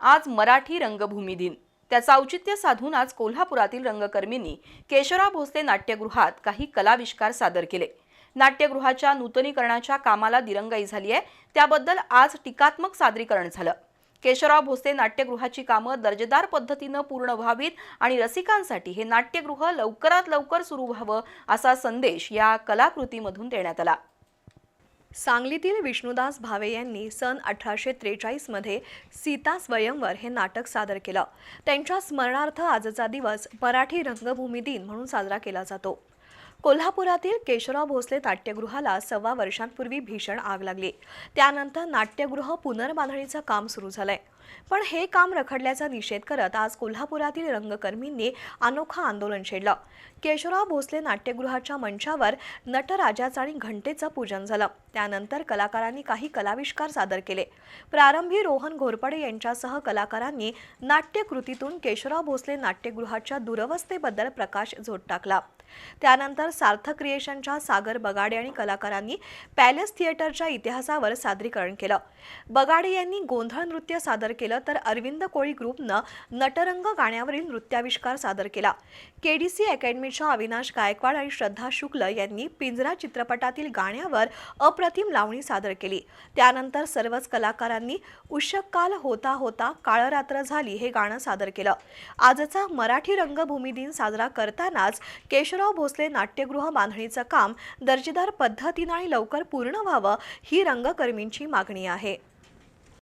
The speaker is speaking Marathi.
आज मराठी रंगभूमी दिन. त्याचं औचित्य साधून आज कोल्हापुरातील रंगकर्मींनी केशवराव भोसले नाट्यगृहात काही कलाविष्कार सादर केले. नाट्यगृहाच्या नूतनीकरणाच्या कामाला दिरंगाई झाली आहे. त्याबद्दल आज टीकात्मक सादरीकरण झालं. केशवराव भोसले नाट्यगृहाची कामं दर्जेदार पद्धतीनं पूर्ण व्हावीत आणि रसिकांसाठी हे नाट्यगृह लवकरात लवकर सुरू व्हावं असा संदेश या कलाकृतीमधून देण्यात आला. सांगलीतील विष्णुदास भावे यांनी सन अठराशे त्रेचाळीसमध्ये सीता स्वयंवर हे नाटक सादर केलं. त्यांच्या स्मरणार्थ आजचा दिवस मराठी रंगभूमी दिन म्हणून साजरा केला जातो. कोल्हापुरातील केशवराव भोसले नाट्यगृहाला सव्वा वर्षांपूर्वी भीषण आग लागली. त्यानंतर नाट्यगृह पुनर्बांधणीचं काम सुरू झालंय. पण हे काम रखडल्याचा निषेध करत आज कोल्हापुरातील रंगकर्मींनी अनोखं आंदोलन छेडलं. केशवराव भोसले नाट्यगृहाच्या मंचावर नटराजाचं आणि घंटेचं पूजन झालं. त्यानंतर कलाकारांनी काही कलाविष्कार सादर केले. प्रारंभी रोहन घोरपडे यांच्यासह कलाकारांनी नाट्यकृतीतून केशवराव भोसले नाट्यगृहाच्या दुरवस्थेबद्दल प्रकाश झोत टाकला. त्यानंतर सार्थक क्रिएशनच्या सागर बगाडे आणि कलाकारांनी पॅलेस थिएटरच्या इतिहासावर सादरीकरण केलं. बगाडे यांनी गोंधळ नृत्य सादर केलं तर अरविंद कोळी ग्रुपनं नटरंग गाण्यावरील नृत्याविष्कार सादर केला. के डी सी अकॅडमीच्या अविनाश गायकवाड आणि श्रद्धा शुक्ल यांनी पिंजरा चित्रपटातील गाण्यावर अप्रतिम लावणी सादर केली. त्यानंतर सर्वच कलाकारांनी उशककाल होता होता काळरात्र झाली हे गाणं सादर केलं. आजचा मराठी रंगभूमी दिन साजरा करतानाच केशवराव भोसले नाट्यगृह बांधणीचं काम दर्जेदार पद्धतीनं आणि लवकर पूर्ण व्हावं ही रंगकर्मींची मागणी आहे.